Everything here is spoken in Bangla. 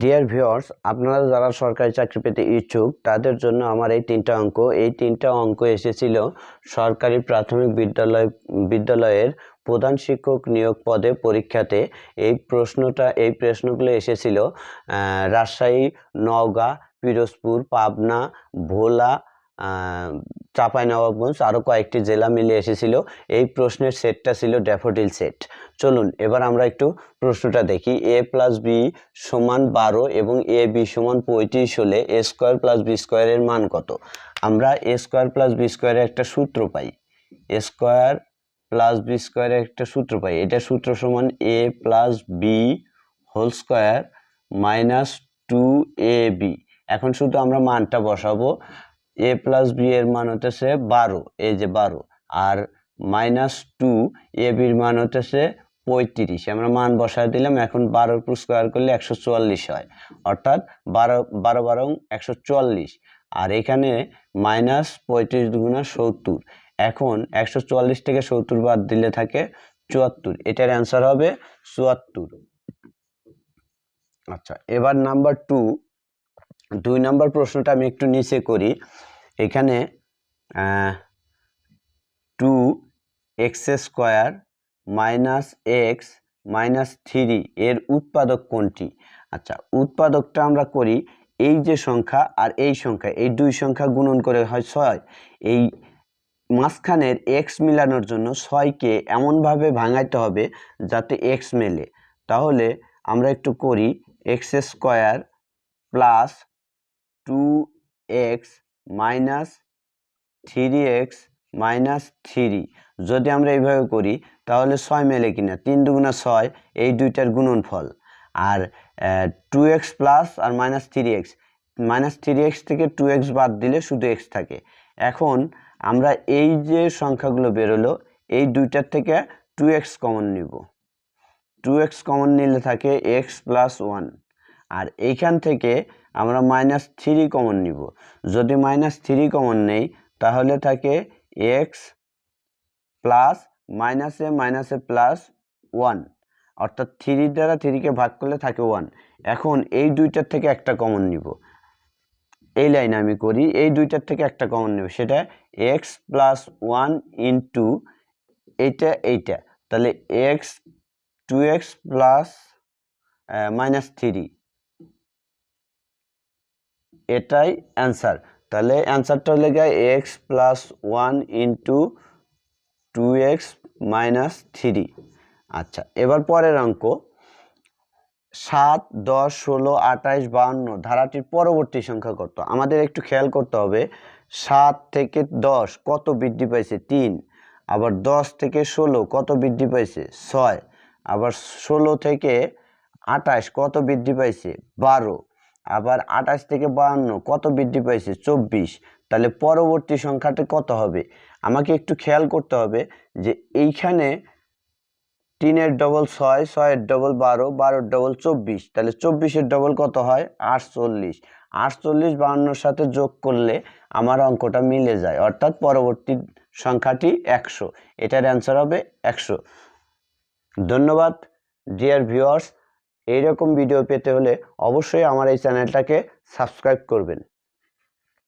ডিয়ার ভিওর্স আপনারা যারা সরকারি চাকরি পেতে ইচ্ছুক, তাদের জন্য আমার এই তিনটা অঙ্ক, এই তিনটা অঙ্ক এসেছিল সরকারি প্রাথমিক বিদ্যালয়, বিদ্যালয়ের প্রধান শিক্ষক নিয়োগ পদে পরীক্ষাতে। এই প্রশ্নটা, এই প্রশ্নগুলো এসেছিল রাজশাহী, নওগাঁ, পিরোজপুর, পাবনা, ভোলা চাঁপাইনবাবগঞ্জ আরও কয়েকটি জেলা মিলে এসেছিল। এই প্রশ্নের সেটটা ছিল ড্যাফোডিল সেট। চলুন, এবার আমরা একটু প্রশ্নটা দেখি। এ প্লাস বি সমান বারো এবং এ বি সমান পঁয়ত্রিশ হলে এ স্কোয়ার প্লাস বি স্কোয়ারের মান কত? আমরা এ স্কোয়ার প্লাস বি স্কোয়ারের একটা সূত্র পাই। এ স্কোয়ার প্লাস বি স্কোয়ারের একটা সূত্র পাই। এটা সূত্র সমান A plus B whole square minus two A B. এখন শুধু আমরা মানটা বসাবো। এ প্লাস বি এর মান হতেছে বারো এই যে বারো, আর মাইনাস টু এ বির মান হতেছে পঁয়ত্রিশ। আমরা মান বসায় দিলাম, এখন উপর স্কোয়ার করলে একশো চুয়াল্লিশ হয়। অর্থাৎ বারো বারো বারো একশো চুয়াল্লিশ। আর এখানে মাইনাস পঁয়ত্রিশ দুগুণা সত্তর। এখন একশো চুয়াল্লিশ থেকে সত্তর বাদ দিলে থাকে চুয়াত্তর। এটার অ্যান্সার হবে চুয়াত্তর। আচ্ছা এবার নাম্বার টু দুই নাম্বার প্রশ্নটা আমি একটু নিচে করি। এখানে two X square minus X minus three এর উৎপাদক কোনটি? আচ্ছা উৎপাদকটা আমরা করি এই যে সংখ্যা আর এই সংখ্যা, এই দুই সংখ্যা গুণন করে হয় ছয়। এই মাঝখানের এক্স মিলানোর জন্য ছয়কে এমনভাবে ভাঙাইতে হবে যাতে এক্স মেলে। তাহলে আমরা একটু করি X square plus two X minus three X minus three যদি আমরা এইভাবে করি, তাহলে ছয় মেলে কিনা? তিন দুগুণা ছয়, এই দুইটার গুণনফল। আর টু এক্স প্লাস আর minus three X minus three X থেকে টু এক্স বাদ দিলে শুধু এক্স থাকে। এখন আমরা এই যে সংখ্যাগুলো বেরোলো, এই দুইটার থেকে টু এক্স কমন নিব। টু এক্স কমন নিলে থাকে এক্স প্লাস ওয়ান আর এইখান থেকে আমরা মাইনাস থ্রি কমন নিব। যদি মাইনাস থ্রি কমন নেই, তাহলে থাকে এক্স প্লাস মাইনাসে মাইনাসে প্লাস ওয়ান অর্থাৎ থ্রি দ্বারা থ্রিকে ভাগ করলে থাকে ওয়ান এখন এই দুইটার থেকে একটা কমন নিব। এই লাইনে আমি করি, এই দুইটার থেকে একটা কমন নেব। সেটা এক্স প্লাস ওয়ান ইন্টু এইটা এইটা। তাহলে X two X plus minus three এটাই অ্যান্সার তাহলে অ্যান্সারটা হলে গিয়ে X plus one into two X minus three আচ্ছা এবার পরের অঙ্ক। সাত, দশ, ষোলো, আঠাইশ, বাহান্ন, ধারাটির পরবর্তী সংখ্যা কত? আমাদের একটু খেয়াল করতে হবে। সাত থেকে দশ, কত বৃদ্ধি পাইছে? তিন। আবার দশ থেকে ষোলো, কত বৃদ্ধি পাইছে? ছয়। আবার ষোলো থেকে আঠাশ কত বৃদ্ধি পাইছে? বারো। আবার আঠাশ থেকে বাহান্ন, কত বৃদ্ধি পাইছে? চব্বিশ। তাহলে পরবর্তী সংখ্যাটা কত হবে? আমাকে একটু খেয়াল করতে হবে যে এইখানে তিনের ডবল ছয়, ছয়ের ডবল বারো, বারোর ডবল চব্বিশ। তাহলে চব্বিশের ডবল কত হয়? আটচল্লিশ। আটচল্লিশ, বাহান্নর সাথে যোগ করলে আমার অঙ্কটা মিলে যায়। অর্থাৎ পরবর্তী সংখ্যাটি একশো। এটার অ্যান্সার হবে একশো। ধন্যবাদ ডিয়ার ভিউয়ার্স এইরকম ভিডিও পেতে হলে অবশ্যই আমার এই চ্যানেলটাকে সাবস্ক্রাইব করবেন।